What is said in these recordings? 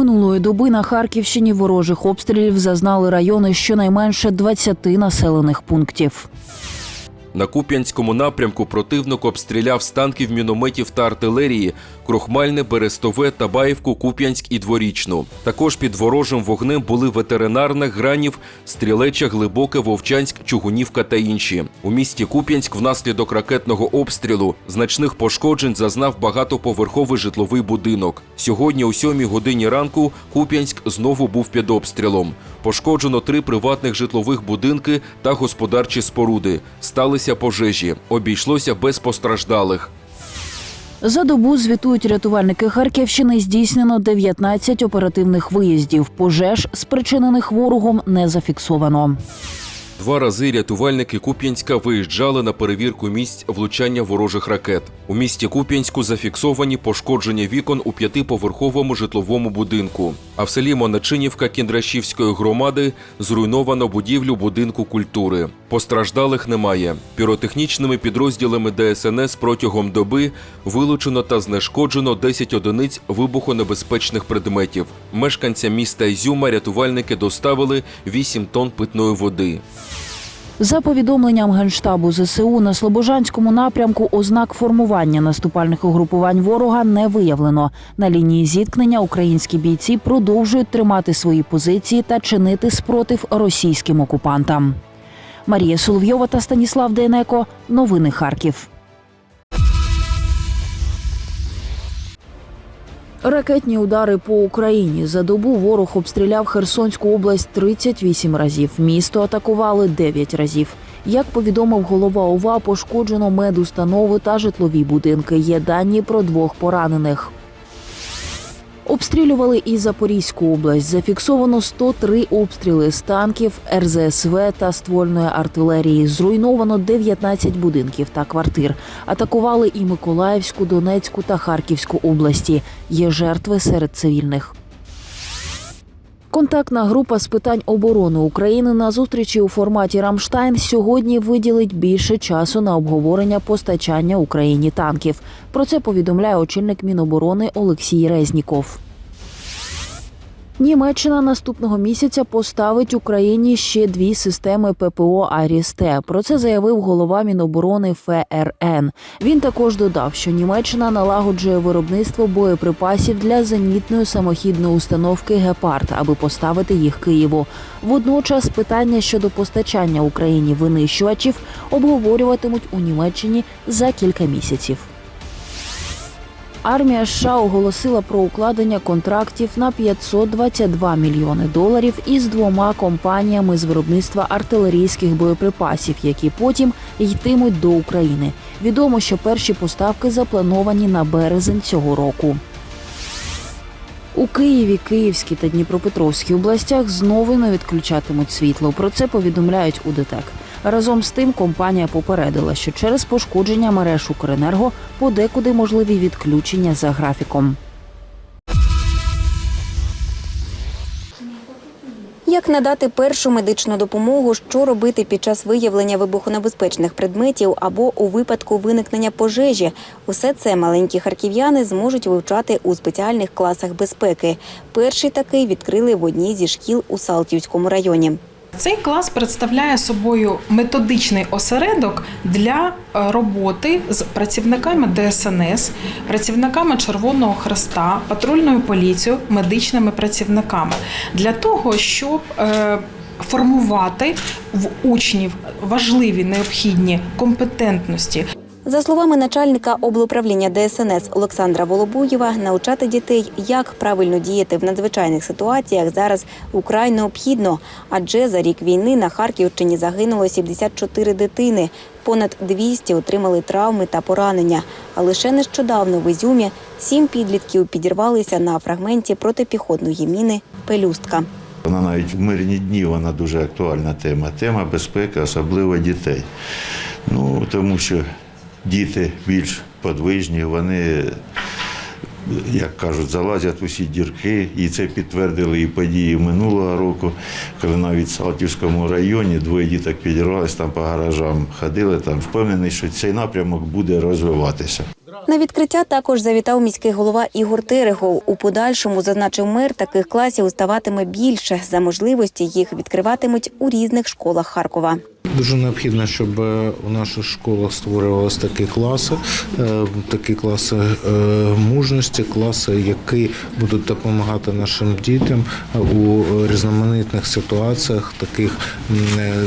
Минулої доби на Харківщині ворожих обстрілів зазнали райони щонайменше 20 населених пунктів. На Куп'янському напрямку противник обстріляв з танків, мінометів та артилерії Крохмальне, Берестове, Табаївку, Куп'янськ і Дворічну. Також під ворожим вогнем були ветеринарна, Гранів, Стрілеча, Глибоке, Вовчанськ, Чугунівка та інші. У місті Куп'янськ внаслідок ракетного обстрілу значних пошкоджень зазнав багатоповерховий житловий будинок. Сьогодні, о 7 годині ранку, Куп'янськ знову був під обстрілом. Пошкоджено три приватних житлових будинки та господарчі споруди. Сталися пожежі. Обійшлося без постраждалих. За добу звітують рятувальники Харківщини. Здійснено 19 оперативних виїздів. Пожеж, спричинених ворогом, не зафіксовано. Два рази рятувальники Куп'янська виїжджали на перевірку місць влучання ворожих ракет. У місті Куп'янську зафіксовані пошкодження вікон у п'ятиповерховому житловому будинку. А в селі Моначинівка Кіндрашівської громади зруйновано будівлю будинку культури. Постраждалих немає. Піротехнічними підрозділами ДСНС протягом доби вилучено та знешкоджено 10 одиниць вибухонебезпечних предметів. Мешканцям міста Ізюма рятувальники доставили 8 тонн питної води. За повідомленням генштабу ЗСУ на Слобожанському напрямку ознак формування наступальних угрупувань ворога не виявлено. На лінії зіткнення українські бійці продовжують тримати свої позиції та чинити спротив російським окупантам. Марія Соловйова та Станіслав Дейнеко. Новини Харків. Ракетні удари по Україні за добу ворог обстріляв Херсонську область 38 разів. Місто атакували 9 разів. Як повідомив голова ОВА, пошкоджено медустанови та житлові будинки. Є дані про двох поранених. Обстрілювали і Запорізьку область. Зафіксовано 103 обстріли з танків, РЗСВ та ствольної артилерії. Зруйновано 19 будинків та квартир. Атакували і Миколаївську, Донецьку та Харківську області. Є жертви серед цивільних. Контактна група з питань оборони України на зустрічі у форматі Рамштайн сьогодні виділить більше часу на обговорення постачання Україні танків. Про це повідомляє очільник Міноборони Олексій Резніков. Німеччина наступного місяця поставить Україні ще дві системи ППО Арісте. Про це заявив голова Міноборони ФРН. Він також додав, що Німеччина налагоджує виробництво боєприпасів для зенітної самохідної установки Гепард, аби поставити їх Києву. Водночас питання щодо постачання Україні винищувачів обговорюватимуть у Німеччині за кілька місяців. Армія США оголосила про укладення контрактів на 522 мільйони доларів із двома компаніями з виробництва артилерійських боєприпасів, які потім йтимуть до України. Відомо, що перші поставки заплановані на березень цього року. У Києві, Київській та Дніпропетровській областях знову не відключатимуть світло. Про це повідомляють у ДТЕК. Разом з тим компанія попередила, що через пошкодження мереж Укренерго подекуди можливі відключення за графіком. Як надати першу медичну допомогу, що робити під час виявлення вибухонебезпечних предметів або у випадку виникнення пожежі? Усе це маленькі харків'яни зможуть вивчати у спеціальних класах безпеки. Перший такий відкрили в одній зі шкіл у Салтівському районі. Цей клас представляє собою методичний осередок для е, роботи з працівниками ДСНС, працівниками Червоного Хреста, патрульною поліцією, медичними працівниками. Для того, щоб е, формувати в учнів важливі необхідні компетентності За словами начальника облуправління ДСНС Олександра Волобуєва, навчати дітей, як правильно діяти в надзвичайних ситуаціях, зараз украй необхідно. Адже за рік війни на Харківщині загинуло 74 дитини, понад 200 отримали травми та поранення. А лише нещодавно в Ізюмі сім підлітків підірвалися на фрагменті протипіхотної міни Пелюстка. Вона навіть в мирні дні вона дуже актуальна тема. Тема безпеки, особливо дітей. Ну, тому що діти більш подвижні, вони, як кажуть, залазять усі дірки. І це підтвердили і події минулого року, коли навіть в Салтівському районі двоє діток підірвалися, там по гаражам ходили, там впевнений, що цей напрямок буде розвиватися. На відкриття також завітав міський голова Ігор Терехов. У подальшому зазначив мер, таких класів ставатиме більше. За можливості їх відкриватимуть у різних школах Харкова. Дуже необхідно, щоб е, у наших школах створювалися такі класи, е, такі класи е, мужності, класи, які будуть допомагати нашим дітям у різноманітних ситуаціях, таких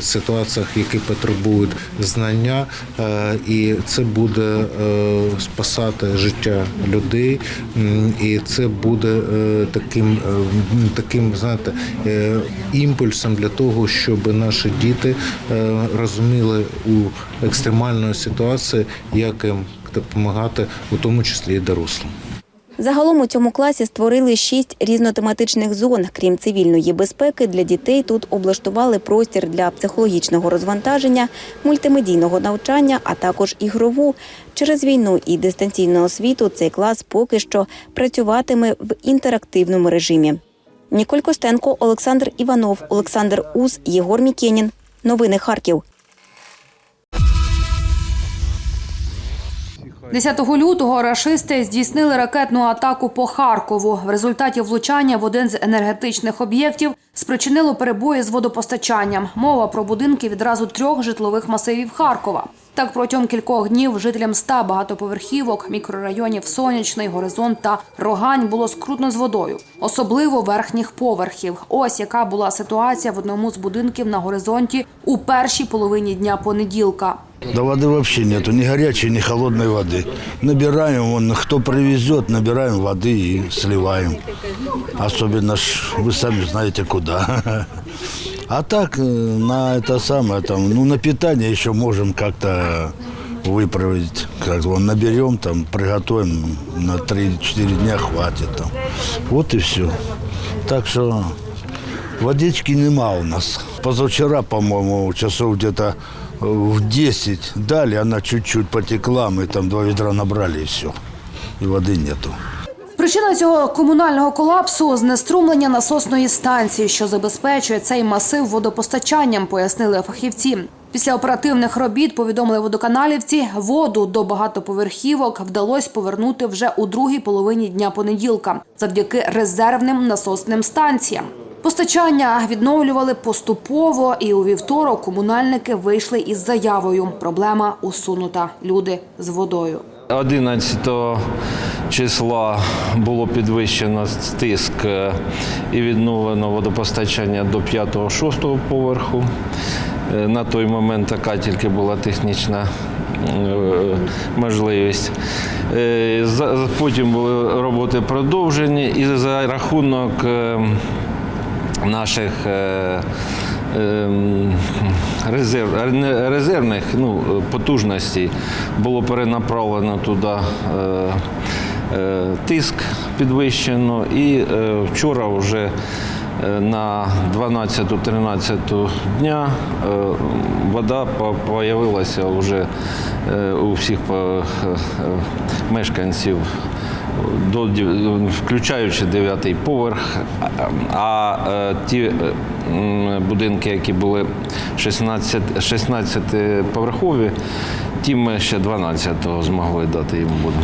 ситуаціях, які потребують знання, і це буде спасати життя людей, і це буде таким, таким знаєте, імпульсом для того, щоб наші діти розуміли у екстремальної ситуації, як їм допомагати, у тому числі і дорослим. Загалом у цьому класі створили шість різнотематичних зон. Крім цивільної безпеки, для дітей тут облаштували простір для психологічного розвантаження, мультимедійного навчання, а також ігрову. Через війну і дистанційну освіту цей клас поки що працюватиме в інтерактивному режимі. Ніколь Костенко, Олександр Іванов, Олександр Ус, Єгор Мікенін. Новини Харків. 10 лютого рашисти здійснили ракетну атаку по Харкову. В результаті влучання в один з енергетичних об'єктів спричинило перебої з водопостачанням. Мова про будинки відразу трьох житлових масивів Харкова. Так протягом кількох днів жителям ста багатоповерхівок, мікрорайонів Сонячний, Горизонт та Рогань було скрутно з водою, особливо верхніх поверхів. Ось яка була ситуація в одному з будинків на горизонті у першій половині дня понеділка. Да воды вообще нету, ни горячей, ни холодной воды. Набираем, вон, кто привезет, набираем воды и сливаем. Особенно ж, вы сами знаете куда. А так, э, на это самое, там, ну, на питание еще можем как-то выправить. Как вон, наберем, там, приготовим, на 3-4 дня хватит. Там. Вот и все. Так что Водички нема у нас. Позавчера, по-моему, часов где-то в 10 дали, она чуть-чуть потекла, мы там два ведра набрали и все. И воды нету. Причина цього комунального колапсу знеструмлення насосної станції, що забезпечує цей масив водопостачанням, пояснили фахівці. Після оперативних робіт повідомили водоканалівці, воду до багатоповерхівок вдалося повернути вже у другій половині дня понеділка, завдяки резервним насосним станціям. Постачання відновлювали поступово, і у вівторок комунальники вийшли із заявою. Проблема усунута. Люди з водою. 11 числа було підвищено тиск е, і відновлено водопостачання до 5-6 поверху. Е, На той момент така тільки була технічна е, можливість. Потім були роботи продовжені і за рахунок наших е, ем, резерв, резервних ну, потужностей було перенаправлено туди е, е, тиск підвищено. І вчора вже на 12-13 дня вода появилася вже у всіх мешканців до включаючи дев'ятий поверх. А- А е, ті е, будинки, які були 16, 16 поверхові, ті ми ще 12-го змогли дати їм воду.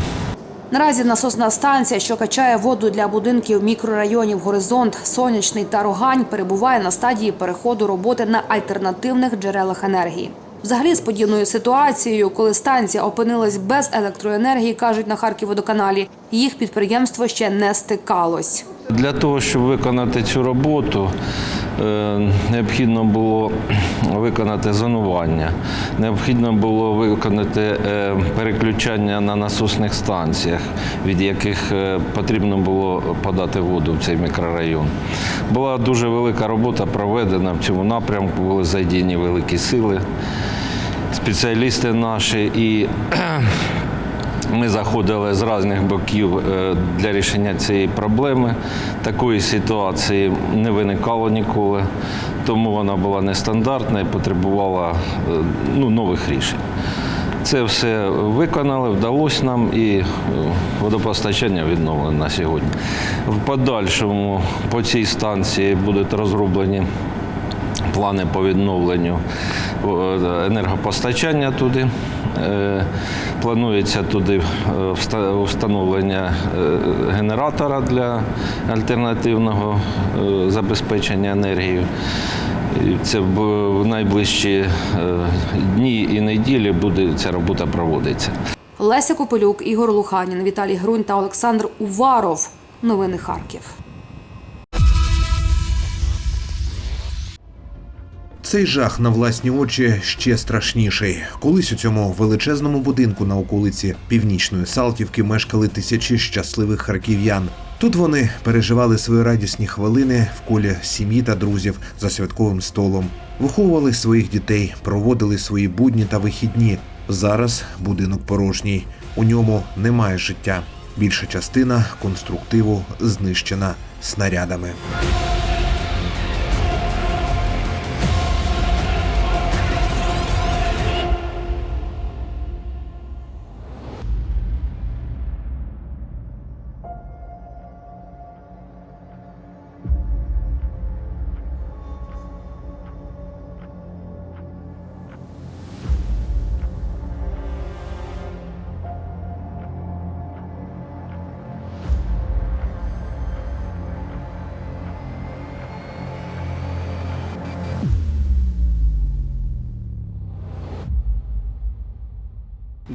Наразі насосна станція, що качає воду для будинків мікрорайонів Горизонт, Сонячний та Рогань, перебуває на стадії переходу роботи на альтернативних джерелах енергії. Взагалі, з подібною ситуацією, коли станція опинилась без електроенергії, кажуть на Харківводоканалі, їх підприємство ще не стикалось. Для того, щоб виконати цю роботу, необхідно було виконати зонування, необхідно було виконати е, переключання на насосних станціях, від яких е, потрібно було подати воду в цей мікрорайон. Була дуже велика робота проведена в цьому напрямку, були задіяні великі сили, спеціалісти наші і ми заходили з різних боків е, для рішення цієї проблеми. Такої ситуації не виникало ніколи, тому вона була нестандартна і потребувала е, ну, нових рішень. Це все виконали, вдалося нам і е, водопостачання відновлено на сьогодні. В подальшому по цій станції будуть розроблені плани по відновленню енергопостачання туди. Е, Планується туди е, встановлення е, генератора для альтернативного забезпечення енергією. Це в найближчі дні і неділі буде ця робота проводитися. Леся Копилюк, Ігор Луханін, Віталій Грунь та Олександр Уваров. Новини Харків. Цей жах на власні очі ще страшніший. Колись у цьому величезному будинку на околиці північної Салтівки мешкали тисячі щасливих харків'ян. Тут вони переживали свої радісні хвилини в колі сім'ї та друзів за святковим столом, виховували своїх дітей, проводили свої будні та вихідні. Зараз будинок порожній. У ньому немає життя. Більша частина конструктиву знищена снарядами.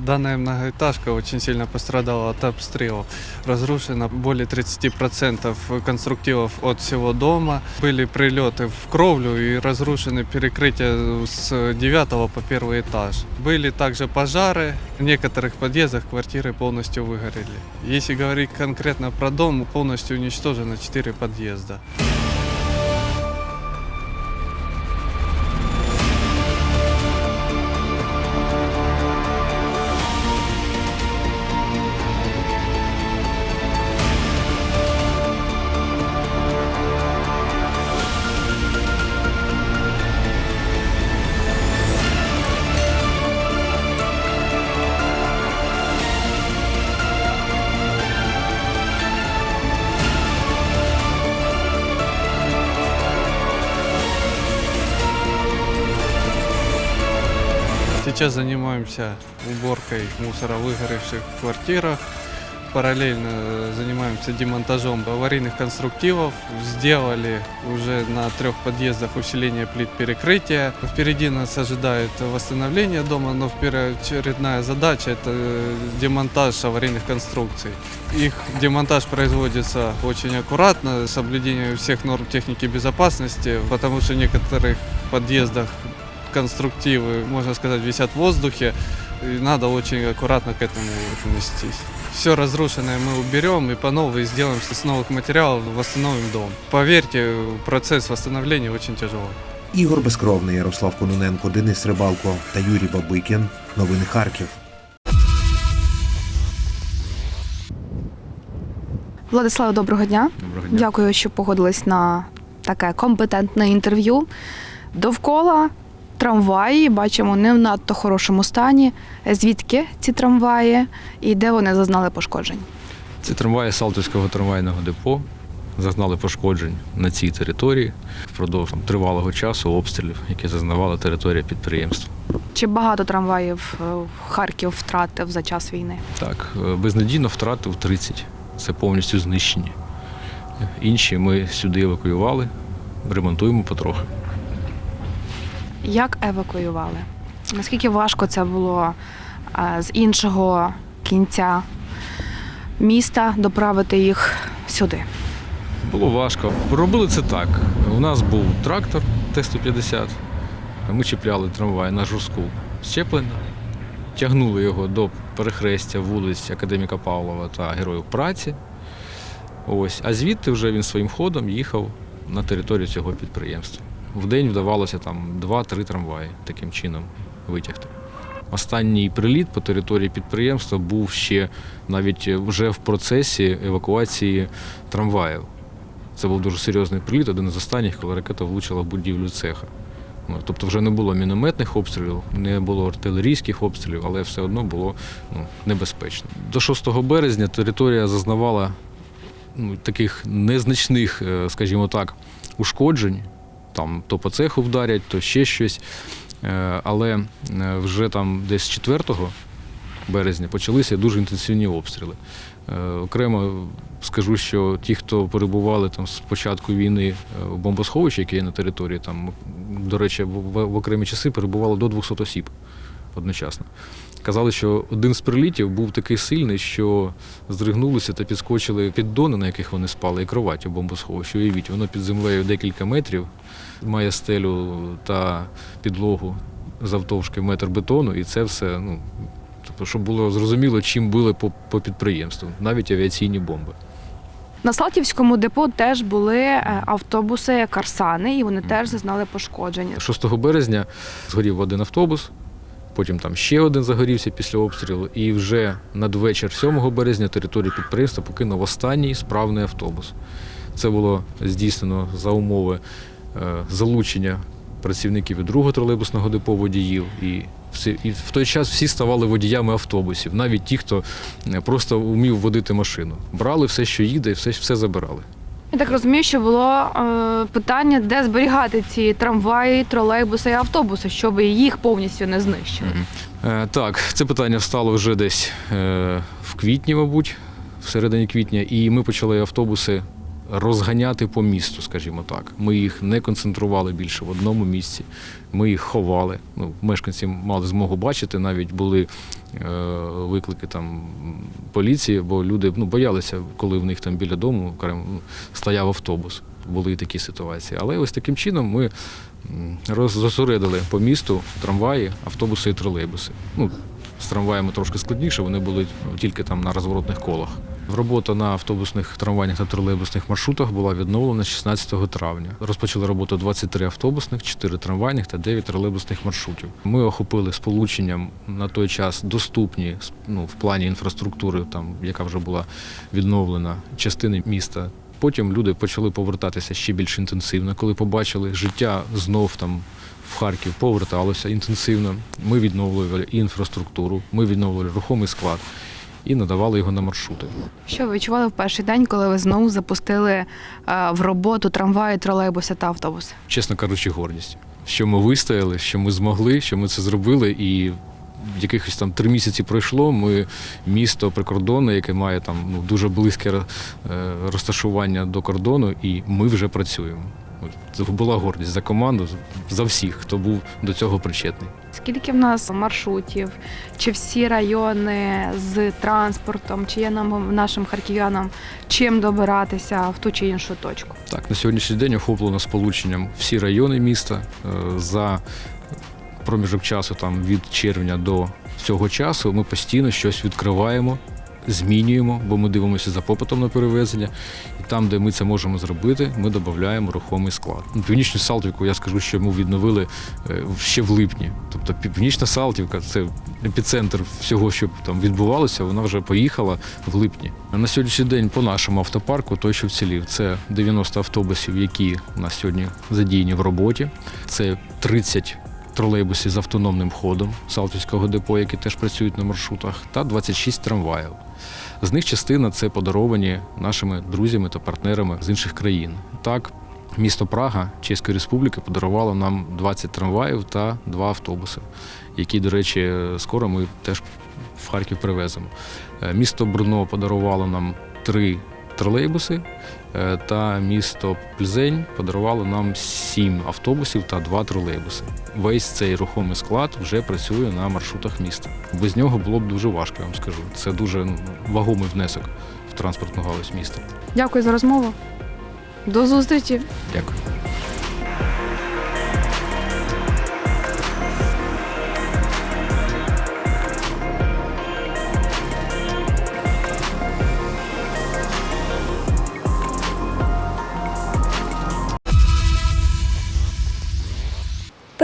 Данная многоэтажка очень сильно пострадала от обстрелов. Разрушено более 30% конструктивов от всего дома. Были прилеты в кровлю и разрушены перекрытия с 9 по первый этаж. Были также пожары. В некоторых подъездах квартиры полностью выгорели. Если говорить конкретно про дом, полностью уничтожено 4 подъезда. Сейчас занимаемся уборкой мусора в выгоревших квартирах. Параллельно занимаемся демонтажом аварийных конструктивов. Сделали уже на трех подъездах усиление плит перекрытия. Впереди нас ожидает восстановление дома, но первоочередная задача – это демонтаж аварийных конструкций. Их демонтаж производится очень аккуратно, с соблюдением всех норм техники безопасности, потому что в некоторых подъездах конструктивы, можно сказать, висят в воздухе. И надо очень аккуратно к этому отнестись. Все разрушенное мы уберем и по новой сделаем с новых материалов, восстановим дом. Поверьте, процесс восстановления очень тяжелый. Ігор Безкровний, Ярослав Кононенко, Денис Рибалко та Юрій Бабикін. Новини Харків. Владиславе, доброго дня. Доброго дня. Дякую, що погодились на таке компетентне інтерв'ю. Довкола трамваї бачимо не в надто хорошому стані. Звідки ці трамваї і де вони зазнали пошкоджень? Це трамваї Салтівського трамвайного депо. Зазнали пошкоджень на цій території впродовж там, тривалого часу обстрілів, які зазнавала територія підприємства. Чи багато трамваїв е, Харків втратив за час війни? Так, е, безнадійно втратив 30. Це повністю знищені. Інші ми сюди евакуювали, ремонтуємо потрохи. Як евакуювали? Наскільки важко це було е, з іншого кінця міста доправити їх сюди? Було важко. Робили це так. У нас був трактор Т-150. Ми чіпляли трамвай на жорстку щеплення, тягнули його до перехрестя вулиць Академіка Павлова та Героїв праці. Ось. А звідти вже він своїм ходом їхав на територію цього підприємства. В день вдавалося там 2-3 трамваї таким чином витягти. Останній приліт по території підприємства був ще навіть вже в процесі евакуації трамваїв. Це був дуже серйозний приліт, один із останніх, коли ракета влучила в будівлю цеха. Ну, Тобто вже не було мінометних обстрілів, не було артилерійських обстрілів, але все одно було ну, небезпечно. До 6 березня територія зазнавала ну, таких незначних, е, скажімо так, ушкоджень. Там то по цеху вдарять, то ще щось. Е, Але е, вже там десь 4 березня почалися дуже інтенсивні обстріли. Е, Окремо скажу, що ті, хто перебували там з початку війни в бомбосховищі, яке є на території, там, до речі, в окремі часи перебувало до 200 осіб одночасно. Казали, що один з прилітів був такий сильний, що здригнулися та підскочили піддони, на яких вони спали, і кровать у бомбосховищі. Уявіть, воно під землею декілька метрів, має стелю та підлогу завтовшки метр бетону, і це все, ну, тобто, щоб було зрозуміло, чим били по, по підприємству, навіть авіаційні бомби. На Салтівському депо теж були е, автобуси Карсани, і вони теж зазнали пошкодження. 6 березня згорів один автобус, потім там ще один загорівся після обстрілу, і вже надвечір 7 березня територію підприємства покинув останній справний автобус. Це було здійснено за умови е, залучення працівників і другого тролейбусного депо водіїв. І, і в той час всі ставали водіями автобусів, навіть ті, хто е, просто вмів водити машину. Брали все, що їде, і все, все забирали. Я так розумію, що було е, питання, де зберігати ці трамваї, тролейбуси і автобуси, щоб їх повністю не знищили. Е, Так, це питання встало вже десь е, в квітні, мабуть, в середині квітня, і ми почали автобуси розганяти по місту, скажімо так. Ми їх не концентрували більше в одному місці. Ми їх ховали. Ну, мешканці мали змогу бачити, навіть були е, виклики там поліції, бо люди ну, боялися, коли в них там біля дому окремо, ну, стояв автобус. Були і такі ситуації. Але ось таким чином ми розосередили по місту трамваї, автобуси і тролейбуси. Ну, з трамваями трошки складніше, вони були тільки там на розворотних колах. Робота на автобусних трамвайних та тролейбусних маршрутах була відновлена 16 травня. Розпочали роботу 23 автобусних, 4 трамвайних та 9 тролейбусних маршрутів. Ми охопили сполученням на той час доступні ну, в плані інфраструктури, там яка вже була відновлена частини міста. Потім люди почали повертатися ще більш інтенсивно, коли побачили життя знов там в Харків поверталося інтенсивно. Ми відновлювали інфраструктуру, ми відновлювали рухомий склад і надавали його на маршрути. Що ви відчували в перший день, коли ви знову запустили е, в роботу трамваї, тролейбуси та автобуси? Чесно кажучи, гордість. Що ми вистояли, що ми змогли, що ми це зробили, і якихось там три місяці пройшло. Ми місто прикордонне, яке має там ну дуже близьке е, розташування до кордону, і ми вже працюємо. Це була гордість за команду, за всіх, хто був до цього причетний. Скільки в нас маршрутів, чи всі райони з транспортом, чи є нам нашим харків'янам чим добиратися в ту чи іншу точку? Так, на сьогоднішній день охоплено сполученням всі райони міста Е, за проміжок часу там від червня до цього часу. Ми постійно щось відкриваємо. Змінюємо, бо ми дивимося за попитом на перевезення, і там, де ми це можемо зробити, ми додаємо рухомий склад. Ну, Північну Салтівку я скажу, що ми відновили е, ще в липні. Тобто Північна Салтівка це епіцентр всього, що там відбувалося. Вона вже поїхала в липні. На сьогоднішній день по нашому автопарку той, що вцілів, це 90 автобусів, які у нас сьогодні задіяні в роботі. Це 30 тролейбусів з автономним ходом Салтівського депо, які теж працюють на маршрутах, та 26 трамваїв. З них частина це подаровані нашими друзями та партнерами з інших країн. Так, місто Прага Чеської Республіки подарувало нам 20 трамваїв та 2 автобуси, які, до речі, скоро ми теж в Харків привеземо. Е, Місто Брно подарувало нам 3 тролейбуси, та місто Пльзень подарувало нам сім автобусів та два тролейбуси. Весь цей рухомий склад вже працює на маршрутах міста. Без нього було б дуже важко, я вам скажу. Це дуже ну, вагомий внесок в транспортну галузь міста. Дякую за розмову. До зустрічі! Дякую.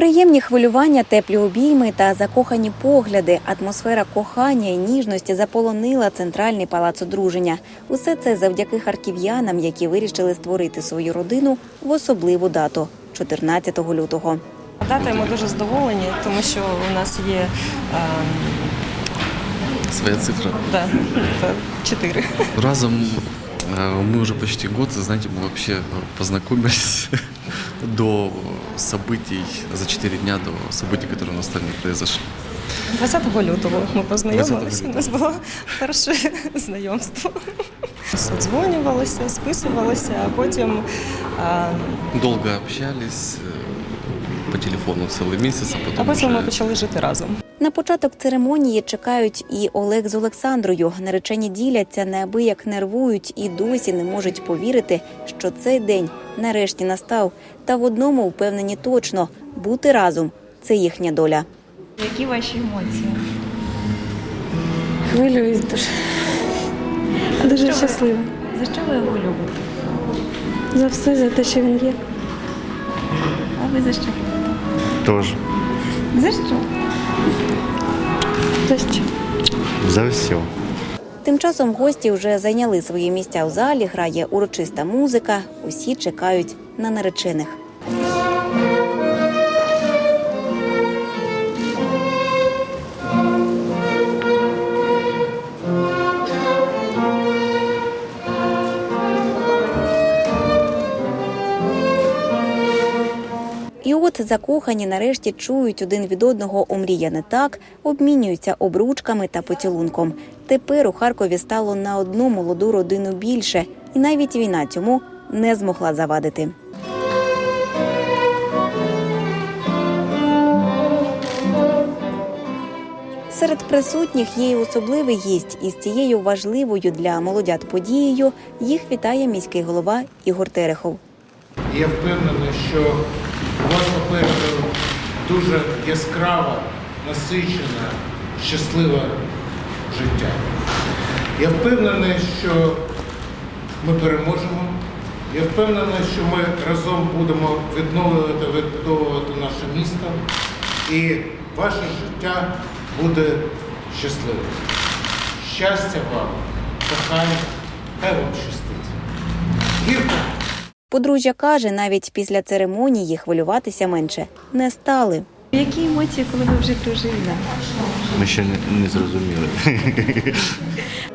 Приємні хвилювання, теплі обійми та закохані погляди, атмосфера кохання і ніжності заполонила центральний палац одруження. Усе це завдяки харків'янам, які вирішили створити свою родину в особливу дату 14 лютого. Датою ми дуже задоволені, тому що у нас є ем, Своя цифра. да, чотири. Разом Мы уже почти год, знаете, мы вообще познакомились до событий, за 4 дня до событий, которые у нас там произошли. 20 лютого ми познайомилися. 20 У нас було перше знайомство. Созвонювалися, списувалися, а потім а, Долго общались, э, по телефону целый месяц, а а потом потім ми почали жити разом. На початок церемонії чекають і Олег з Олександрою. Наречені діляться, неабияк нервують і досі не можуть повірити, що цей день нарешті настав. Та в одному впевнені точно бути разом це їхня доля. Які ваші емоції? Хвилююсь дуже. Дуже щаслива. За що ви його любите? За все, за те, що він є. Ви за що? Тож, За що? За що? за все. Тим часом гості вже зайняли свої місця у залі. Грає урочиста музика. Усі чекають на наречених. Закохані нарешті чують один від одного омріяне так, обмінюються обручками та поцілунком. Тепер у Харкові стало на одну молоду родину більше, і навіть війна цьому не змогла завадити. Серед присутніх є й особливий гість, і з цією важливою для молодят подією їх вітає міський голова Ігор Терехов. Я впевнений, що вас попереду дуже яскрава, насичена, щасливе життя. Я впевнений, що ми переможемо. Я впевнений, що ми разом будемо відновлювати, відбудовувати наше місто, і ваше життя буде щасливим. Щастя вам, кохання, хай вам щастить. Гірко! Подружжя каже, навіть після церемонії хвилюватися менше не стали. Які емоції, коли ви вже дружина? Ми ще не, не зрозуміли.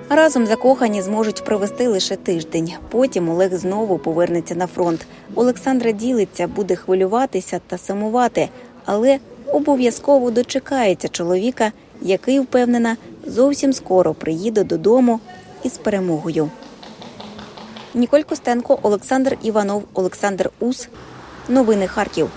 Разом закохані зможуть провести лише тиждень. Потім Олег знову повернеться на фронт. Олександра ділиться, буде хвилюватися та сумувати, але обов'язково дочекається чоловіка, який впевнена зовсім скоро приїде додому із перемогою. Ніколь Костенко, Олександр Іванов, Олександр Ус. Новини Харків.